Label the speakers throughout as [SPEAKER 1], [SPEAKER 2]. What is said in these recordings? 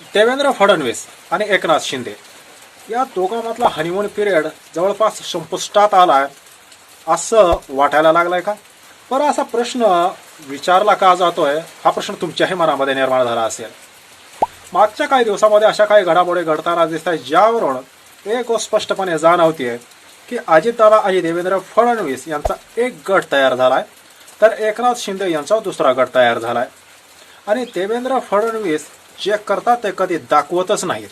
[SPEAKER 1] देवेंद्र फडणवीस आणि एकनाथ शिंदे. या दोघांमधला हनीमून पिरियड जवळपास संपुष्टात आला असं वाटायला लागलंय का? बरं असा प्रश्न विचारला का जातोय हा प्रश्न तुमच्याही मनामध्ये निर्माण झाला असेल. मागच्या काही दिवसामध्ये अशा काही घडामोडी घडताना दिसत आहेत ज्यावरून एक गोष्ट स्पष्टपणे जाणवतीये की अजितदादा आणि देवेंद्र फडणवीस यांचा एक गट तयार झालाय तर एकनाथ शिंदे यांचा दुसरा गट तयार झालाय. आणि देवेंद्र फडणवीस जे करतात ते कधी दाखवतच नाहीत.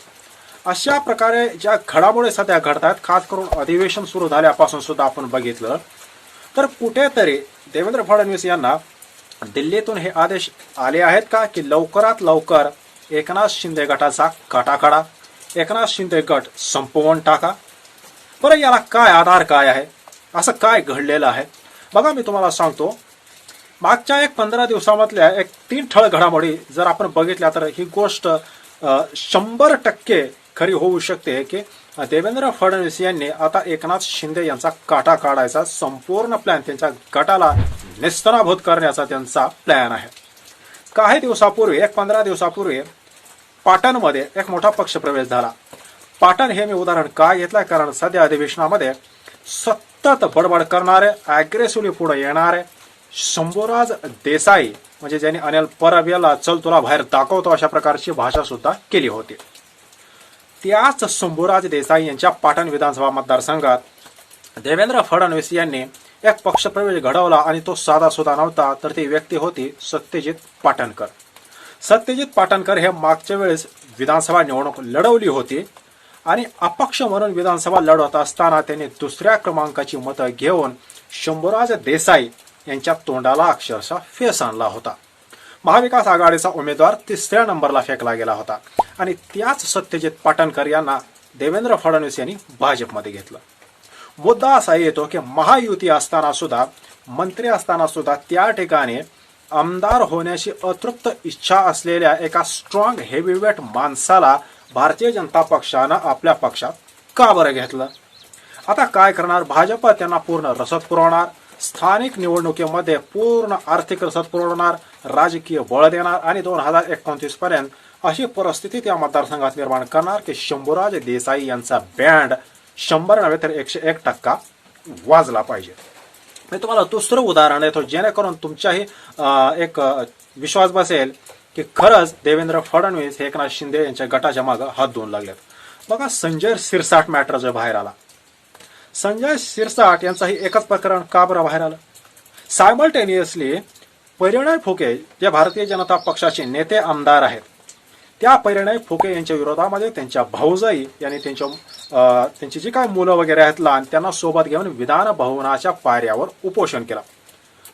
[SPEAKER 1] अशा प्रकारे ज्या घडामोडी सध्या घडतात खास करून अधिवेशन सुरू झाल्यापासून सुद्धा आपण बघितलं तर कुठेतरी देवेंद्र फडणवीस यांना दिल्लीतून हे आदेश आले आहेत का की लवकरात लवकर एकनाथ शिंदे गटाचा काटाकाडा एकनाथ शिंदे गट संपवून टाका. बरं याला काय आधार काय आहे? असं काय घडलेलं आहे? बघा मी तुम्हाला सांगतो मागच्या एक पंधरा दिवसामधल्या एक तीन ठळ घडामोडी जर आपण बघितल्या तर ही गोष्ट शंभर टक्के खरी होऊ शकते की देवेंद्र फडणवीस यांनी आता एकनाथ शिंदे यांचा काटा काढायचा संपूर्ण प्लॅन त्यांच्या गटाला निस्तनाभूत करण्याचा त्यांचा प्लॅन आहे. काही दिवसापूर्वी एक पंधरा दिवसापूर्वी पाटणमध्ये एक मोठा पक्षप्रवेश झाला. पाटण हे मी उदाहरण का घेतलं कारण सध्या अधिवेशनामध्ये सतत बडबड करणारे अग्रेसिव्हली पुढे येणारे शंभूराज देसाई म्हणजे ज्यांनी अनिल परब याला चल तुला बाहेर दाखवतो अशा प्रकारची भाषा सुद्धा केली होती. त्याच शंभूराज देसाई यांच्या पाटण विधानसभा मतदारसंघात देवेंद्र फडणवीस यांनी एक पक्षप्रवेश घडवला आणि तो साधा सुद्धा नव्हता तर ती व्यक्ती होती सत्यजित पाटणकर. सत्यजित पाटणकर हे मागच्या वेळेस विधानसभा निवडणूक लढवली होती आणि अपक्ष म्हणून विधानसभा लढवत असताना त्यांनी दुसऱ्या क्रमांकाची मतं घेऊन शंभूराज देसाई यांच्या तोंडाला अक्षरशः फेस आणला होता. महाविकास आघाडीचा उमेदवार तिसऱ्या नंबरला फेकला गेला होता आणि त्याच सत्यजित पाटणकर यांना देवेंद्र फडणवीस यांनी भाजपमध्ये घेतलं. मुद्दा असा येतो की महायुती असताना सुद्धा मंत्री असताना सुद्धा त्या ठिकाणी आमदार होण्याची अतृप्त इच्छा असलेल्या एका स्ट्रॉंग हेवीवेट माणसाला भारतीय जनता पक्षानं आपल्या पक्षात का बरं घेतलं? आता काय करणार? भाजप त्यांना पूर्ण रसद पुरवणार? स्थानिक निवडणुकीमध्ये पूर्ण आर्थिक रसद पुरवणार राजकीय बळ देणार आणि दोन हजार एकोणतीस पर्यंत अशी परिस्थिती त्या मतदारसंघात निर्माण करणार की शंभूराज देसाई यांचा बँड शंभर नव्हे तर एकशे एक टक्का वाजला पाहिजे. मी तुम्हाला दुसरं उदाहरण देतो जेणेकरून तुमच्याही एक विश्वास बसेल की खरंच देवेंद्र फडणवीस हे एकनाथ शिंदे यांच्या गटाच्या मागं हात धुवून लागलेत. बघा संजय सिरसाट मॅटर जो बाहेर आला. संजय शिरसाट यांचाही एकच प्रकरण का बरं बाहेर आलं. सायमल्टेनियसली परिणय फुके जे भारतीय जनता पक्षाचे नेते आमदार आहेत. त्या परिणय फुके यांच्या विरोधामध्ये त्यांच्या भाऊजाई यांनी त्यांच्या त्यांची जी काय मुलं वगैरे आहेत लहान त्यांना सोबत घेऊन विधान भवनाच्या पायऱ्यावर उपोषण केलं.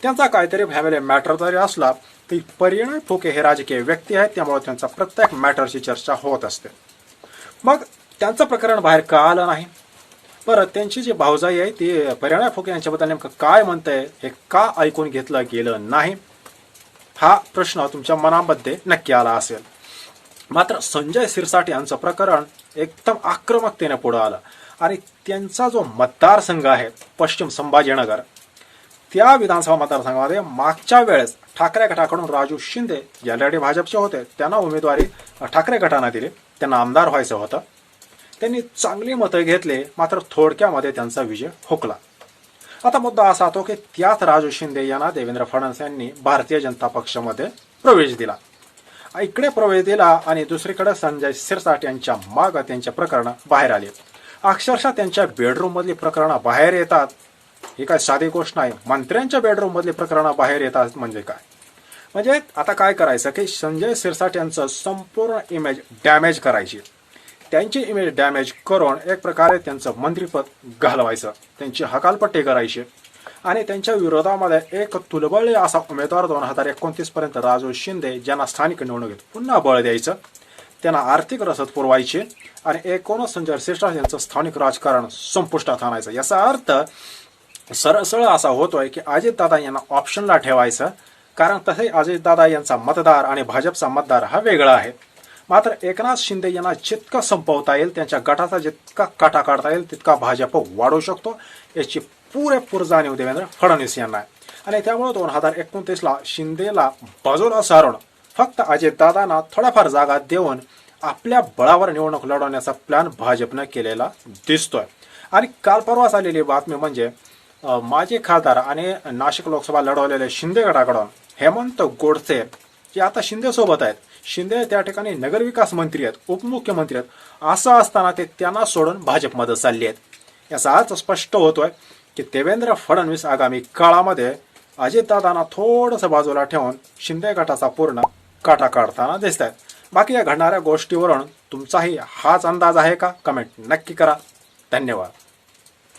[SPEAKER 1] त्यांचा काहीतरी फॅमिली मॅटर जरी असला तरी परिणय फुके हे राजकीय व्यक्ती आहेत त्यामुळे त्यांचा प्रत्येक मॅटरची चर्चा होत असते. मग त्यांचं प्रकरण बाहेर का आलं नाही? बरं त्यांची जी भावजाई आहे ती परिणय फुके यांच्याबद्दल नेमकं काय म्हणतंय हे का ऐकून घेतलं गेलं नाही हा प्रश्न तुमच्या मनामध्ये नक्की आला असेल. मात्र संजय सिरसाट यांचं प्रकरण एकदम आक्रमकतेने पुढं आलं. आणि त्यांचा जो मतदारसंघ आहे पश्चिम संभाजीनगर त्या विधानसभा मतदारसंघामध्ये मागच्या वेळेस ठाकरे गटाकडून राजू शिंदे जे भाजपचे होते त्यांना उमेदवारी ठाकरे गटानं दिली त्यांना आमदार व्हायचं होतं. त्यांनी चांगली मतं घेतले मात्र थोडक्यामध्ये त्यांचा विजय हुकला. आता मुद्दा असा होतो की त्यात राजू शिंदे यांना देवेंद्र फडणवीस यांनी भारतीय जनता पक्षामध्ये प्रवेश दिला. इकडे प्रवेश दिला आणि दुसरीकडे संजय सिरसाट यांच्या माग त्यांच्या प्रकरण बाहेर आली. अक्षरशः त्यांच्या बेडरूम मधली प्रकरणं बाहेर येतात. ही काय साधी गोष्ट नाही. मंत्र्यांच्या बेडरूम मधली प्रकरणं बाहेर येतात म्हणजे काय? म्हणजे आता काय करायचं की संजय सिरसाट यांचं संपूर्ण इमेज डॅमेज करायची. त्यांची इमेज डॅमेज करून एक प्रकारे त्यांचं मंत्रिपद घालवायचं. त्यांची हकालपट्टी करायची. आणि त्यांच्या विरोधामध्ये एक तुलबळी असा उमेदवार दोन हजार एकोणतीस पर्यंत राजू शिंदे ज्यांना स्थानिक निवडणुकीत पुन्हा बळ द्यायचं त्यांना आर्थिक रसद पुरवायची आणि एकूणच संजय श्रेष्ठा यांचं स्थानिक राजकारण संपुष्टात आणायचं. याचा अर्थ सरळ सरळ असा होतोय की अजितदादा यांना ऑप्शनला ठेवायचं कारण तसे अजितदादा यांचा मतदार आणि भाजपचा मतदार हा वेगळा आहे. मात्र एकनाथ शिंदे यांना जितका संपवता येईल त्यांच्या गटाचा जितका काटा काढता येईल तितका भाजप वाढवू शकतो याची पुरेपूर जाणीव देवेंद्र फडणवीस यांना आहे. आणि त्यामुळे दोन हजार एकोणतीसला शिंदेला बाजूला सारून फक्त अजितदादांना थोड्याफार जागा देऊन आपल्या बळावर निवडणूक लढवण्याचा प्लॅन भाजपनं केलेला दिसतोय. आणि काल परवाच आलेली बातमी म्हणजे माजी खासदार आणि नाशिक लोकसभा लढवलेले शिंदे गटाकडून हेमंत गोडसे जे आता शिंदे सोबत आहेत शिंदे त्या ठिकाणी नगरविकास मंत्री आहेत उपमुख्यमंत्री आहेत. असं असताना ते त्यांना सोडून भाजपमध्ये चालले आहेत. याचा अर्थ स्पष्ट होतोय की देवेंद्र फडणवीस आगामी काळामध्ये अजितदादांना थोडंसं बाजूला ठेवून शिंदे गटाचा पूर्ण काटा काढताना दिसत आहेत बाकी या घडणाऱ्या गोष्टीवरून तुमचाही हाच अंदाज आहे का? कमेंट नक्की करा. धन्यवाद.